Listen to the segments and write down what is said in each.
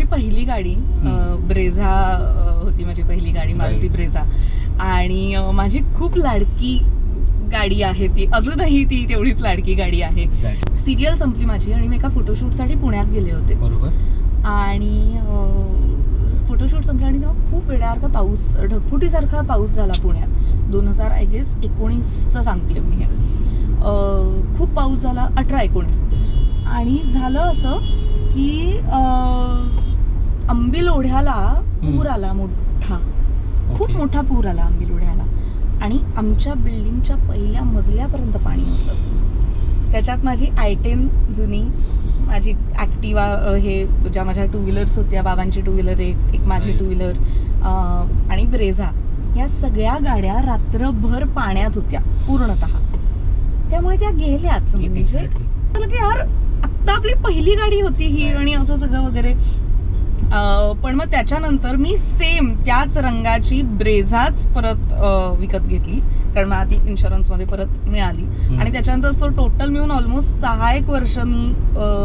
माझी पहिली गाडी ब्रेझा होती माझी पहिली गाडी मारुती. ब्रेझा. आणि माझी खूप लाडकी गाडी आहे ती. अजूनही ती तेवढीच लाडकी गाडी आहे. सिरियल संपली माझी आणि मी एका फोटोशूटसाठी पुण्यात गेले होते. बरोबर. आणि फोटोशूट संपला आणि तेव्हा खूप वेळासारखा पाऊस ढगफुटीसारखा पाऊस झाला पुण्यात. दोन हजार आय गेस एकोणीसचं सांगते मी हे. खूप पाऊस झाला अठरा एकोणीस. आणि झालं असं की अं, आंबील ओढ्याला पूर आला मोठा. खूप. मोठा पूर आला आंबील ओढ्याला. आणि आमच्या बिल्डिंगच्या पहिल्या मजल्यापर्यंत पाणी होतं. त्याच्यात माझी आय टेन जुनी माझी ॲक्टिवा हे ज्या माझ्या टू व्हीलर्स होत्या बाबांची टू व्हीलर एक एक माझी. टू व्हीलर आणि ब्रेझा. या सगळ्या गाड्या रात्रभर पाण्यात होत्या पूर्णतः. त्यामुळे त्या गेल्याच. म्हणजे की यार आत्ता आपली पहिली गाडी होती ही आणि असं सगळं वगैरे. पण मग त्याच्यानंतर मी सेम त्याच रंगाची ब्रेझाच परत विकत घेतली. कारण मला ती इन्शुरन्समध्ये परत मिळाली. आणि त्याच्यानंतर तो टोटल मिळून ऑलमोस्ट सहा एक वर्ष मी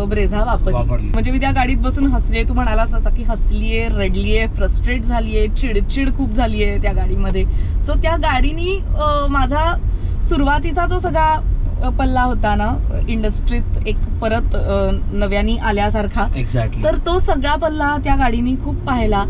ब्रेझा वापरली. म्हणजे मी त्या गाडीत बसून हसले तू म्हणालास असं की हसलीये रडलीये फ्रस्ट्रेट झालीये चिडचिड खूप झालीये त्या गाडीमध्ये. सो त्या गाडीनी माझा सुरुवातीचा जो सगळा पल्ला होता ना इंडस्ट्रीत एक परत नव्याने आल्यासारखा. एक्झॅक्टली तर तो सगळा पल्ला त्या गाडीनी खूप पाहिला.